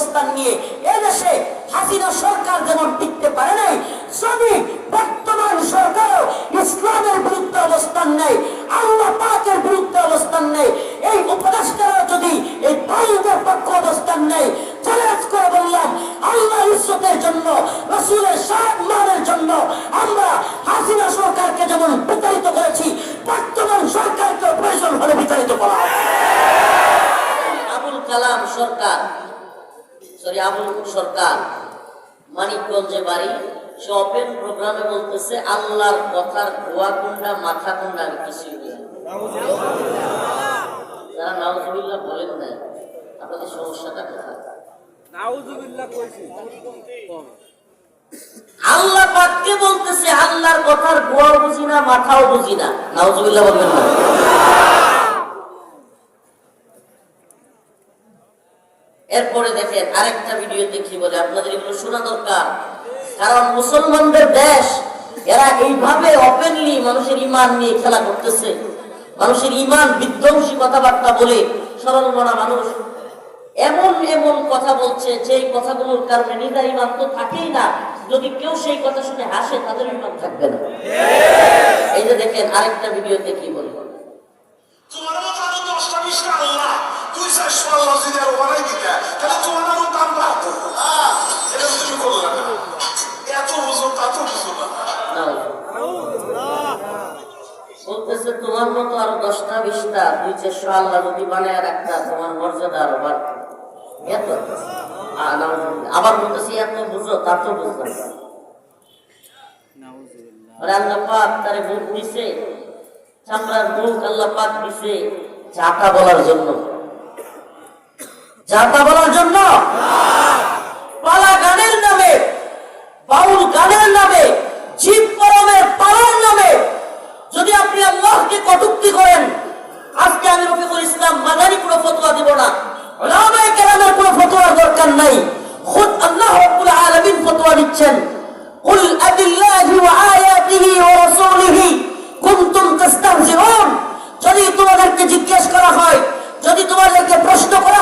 অবস্থান নিয়ে এদেশে হাসিনা সরকার যেমন টিকতে পারে নাই, যদি বর্তমান সরকারও ইসলামের বিরুদ্ধে অবস্থান নেয়, আল্লাহ পাকের বিরুদ্ধে অবস্থান নেয়, এই উপদেষ্টারা যদি এই তালিমের পক্ষে অবস্থান নেয় চ্যালেঞ্জ করে বললাম, আল্লাহ ইজ্জতের জন্য, রসুলের সম্মানের জন্য আমরা হাসিনা সরকারকে যেমন বিতাড়িত করেছি, বর্তমান সরকারকে প্রয়োজন হলে বিতাড়িত করা। আবুল কালাম সরকার সরি আবুল সরকার মানিকগঞ্জে বাড়ি সে ওপেন প্রোগ্রামে বলতেছে আল্লাহর কথার গোয়া কুন্ডা মাথা কুন্ডা আমি কিছুই। যারা নাউজুবিল্লাহ বলেন না আপনাদের সমস্যাটা কোথায়? আল্লাহ পাককে বলতেছে আল্লাহর কথার গোয়াও বুঝি না মাথাও বুঝি না। নাউজুবিল্লাহ বলবেন না। এরপরে দেখেন আরেকটা ভিডিও দেখি বলে, আপনাদের এগুলো শোনা দরকার। কারণ মুসলমানদের দেশ, এরা এইভাবে ওপেনলি মানুষের ইমান নিয়ে খেলা করতেছে। মানুষের ইমান বিধ্বংসী কথাবার্তা বলে সরল মনা মানুষ। এমন এমন কথা বলছে যে কথাগুলোর কারণে নিজের ইমান তো থাকেই না। যদি কেউ সেই কথা শুনে হাসে, তাদের ইমান থাকবে না। এই যে দেখেন আরেকটা ভিডিওতে কি বলব তোমার মতো আরও দশটা বিশটা আল্লাহ তুই বানাই দিতে। তাহলে তোমার আরও দাম বাড়তো এটা তুমি করলে না এত বুঝো তা তো বুঝো না। বলতেছে তোমার মতো আরও দশটা বিশটা দুই চারশো আল্লাহ যদি বানায় রাখতা তোমার মর্যাদা আরও বাড়ত এত। আবার বলতেছি এত বুঝো তা তো বুঝলাম না। আরে আল্লাহ পাক তারে মুখ দিছে। চামড়ার মুখ আল্লাহ পাক দিছে। চাটা বলার জন্য। চাটা বলার জন্য পালা গানের নামে বাউল গানের নামে জীব পরমের পালার নামে যদি আপনি আল্লাহকে কটুক্তি করেন আজকে আমি রফিকুল ইসলাম মাদারি কোনো ফতোয়া দিব না ওলামায়ে কেরামের কোনো ফতোয়ার দরকার নাই খুদ আল্লাহ রাব্বুল আলামিন ফতোয়া দিচ্ছেন قل أبالله وآياته ورسوله كنتم تستهزئون যদি তোমাদেরকে জিজ্ঞেস করা হয় যদি তোমাদেরকে প্রশ্ন করা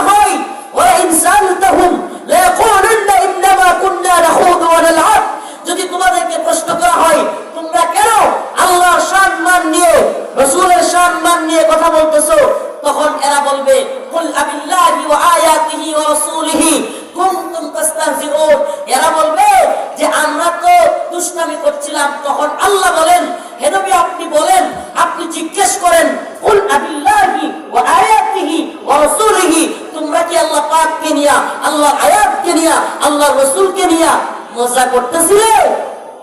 বলবে, কুল আবিল্লাহি ওয়া আয়াতিহি ওয়া রাসূলিহি কুনতুম তাস্তাহজিউন এরা বলবে যে, আমরা তো দুষ্টামি করছিলাম। তখন আল্লাহ বলেন, হে নবী, আপনি বলেন, আপনি জিজ্ঞেস করেন, কুল আবিল্লাহি ওয়া আয়াতিহি ওয়া রাসূলিহি? তোমরা কি আল্লাহ পাককে নিয়া, আল্লাহর আয়াতকে নিয়া, আল্লাহর রাসূলকে নিয়া মজা করতেছিলে?